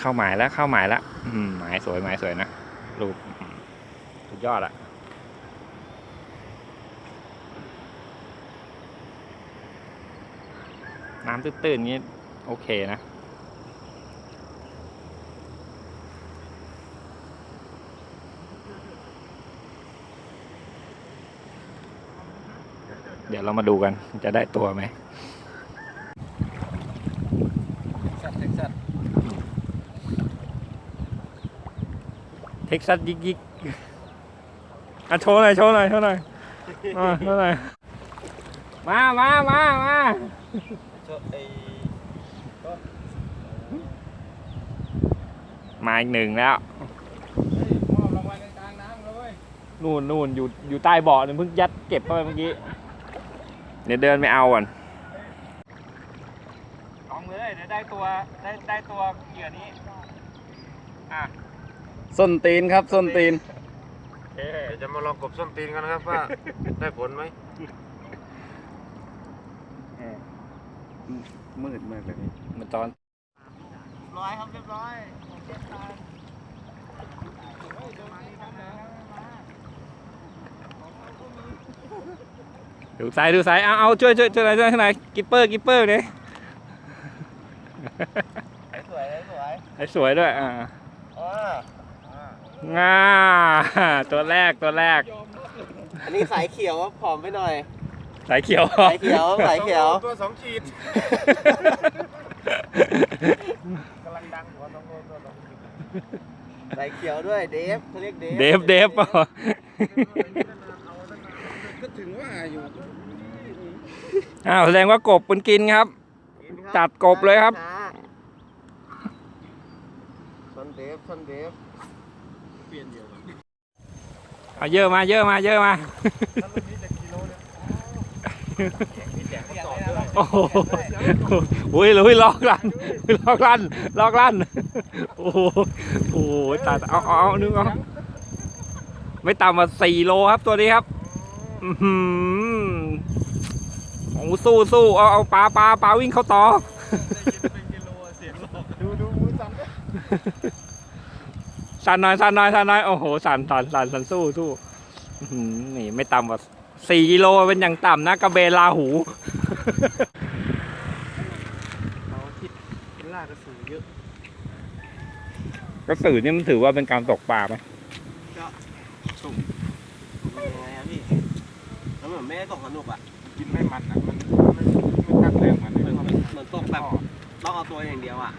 เข้าหมายแล้วเข้าหมายแล้วอืหมายสวยหมายสวยนะลูกอืมสุดยอดอะน้ำตื้นๆงี้ โอเคนะเดี๋ยวเรามาดูกันจะได้ตัวไหม สัตว์สัตว์ เท็กซัสยิกยิกอะโชว์หน่อยโชว์หน่อยโชว์หน่อยอ่าโชว์หน่อยมามามามาอมาอีกหนึ่งแล้วนู่นนู่นอยู่อยู่ใต้เบาะนี่เพิ่งยัดเก็บเข้าไปเมื่อกี้เดี๋ยวเดินไปเอาก่อนลองเลยเดี๋ยวได้ตัวได้ได้ตัวเหยื่อนี้อะ ส้นตีนครับ ส้นตีน เอ๊เดี๋ยวจะมาลองกบส้นตีนกันนะครับว่า ได้ผลไหมมืดมากเลยมันตอนร้อยครับเรียบร้อยดูสายดูสายเอาเอาช่วยช่วยช่วยหน่อยช่วยหน่อยกิปเปอร์กิปเปอร์เนี่ยสวยสวยให้สวยด้วยอ่า อ๋อ งาตัวแรกตัวแรก อันนี้สายเขียวครับผอมไปหน่อย สายเขียวสายเขียวสายเขียว ตัวสองขีดกำลังดังหัวสองโลตัวสองขีดสายเขียวด้วยเดฟเขาเรียกเดฟเดฟเดฟก็ถึงว่าอยู่อ้าวแสดงว่ากบมันกินครับ จัดกบเลยครับส้นเดฟส้นเดฟ เอาเยอะมาเยอะมาเยอะมาโอ้โหอุ้ยลุยลอกลั่นลอกลั่นลอกลั่นโอ้โหโอ้โหตัดเอาเอาเอานึงเอาไม่ต่ำกว่าสี่โลครับตัวนี้ครับอือหือโอ้โหสู้สู้เอาเอาปลาปลาปลาวิ่งเข้าต่อดูดูมือสั่นด้วย สั่นหน่อยสั่นหน่อยสั่นหน่อยโอ้โหสั่นสั่นสั่นสั่นสู้สู้อื้อหือนี่ไม่ต่ำกว่าสี่กิโลเป็นอย่างต่ำนะกระเบนลาหูเราทิศล่ากระสือเยอะกระสือนี่มันถือว่าเป็นการตกปลาไหมสุ่มเป็นยังไงอะพี่แล้วเหมือนไม่ได้ตกสนุกอะกินไม่มันอะมันมันไม่ตั้งแรงมันเหมือนเลยเหมือนตกแบบต้องเอาตัวอย่างเดียวอะ